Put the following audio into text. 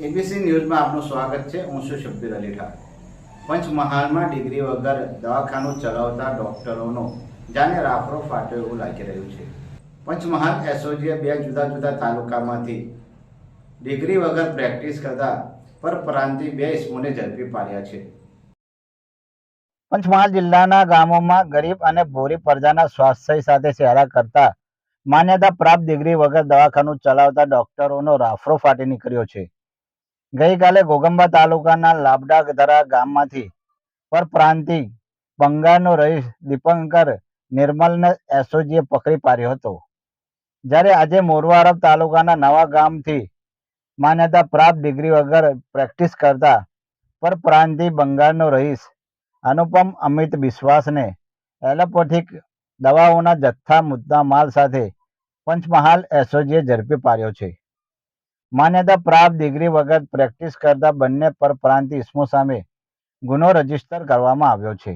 ABC ન્યૂઝમાં આપનું સ્વાગત છે. હું છું શબ્દીર અલી ઠાકોર. પંચમહાલમાં ડિગ્રી વગર દવાખાનું ચલાવતા ડોક્ટરોનો જાણે રાફડો ફાટ્યો એવું લાગી રહ્યું છે. પંચમહાલ એસઓજીએ બે જુદા જુદા તાલુકામાંથી ડિગ્રી વગર પ્રેક્ટિસ કરતા પરપ્રાંતિ બે ઇસમોને ઝડપી પાડ્યા છે. પંચમહાલ જિલ્લાના ગામોમાં ગરીબ અને ભોરી પ્રજાના સ્વાસ્થ્ય સાથે સેવા કરતા માન્યતા પ્રાપ્ત ડિગ્રી વગર દવાખાનું ચલાવતા ડોક્ટરોનો રાફડો ફાટી નીકળ્યો છે. ગઈકાલે ઘોગંબા તાલુકાના લાબડાધરા ગામમાંથી પરપ્રાંતિ બંગાળનો રહીશ દીપંકર નિર્મલને એસઓજીએ પકડી પાડ્યો હતો. જ્યારે આજે મોરવારબ તાલુકાના નવા ગામથી માન્યતા પ્રાપ્ત ડિગ્રી વગર પ્રેક્ટિસ કરતા પરપ્રાંતિ બંગાળનો રહીશ અનુપમ અમિત વિશ્વાસને એલોપેથિક દવાઓના જથ્થા મુદ્દા માલ સાથે પંચમહાલ એસઓજીએ ઝડપી પાડ્યો છે. માન્યતા પ્રાપ્ત ડિગ્રી વગર પ્રેક્ટિસ કરતા બંને પરપ્રાંતિ ઇસમો સામે ગુનો રજિસ્ટર કરવામાં આવ્યો છે.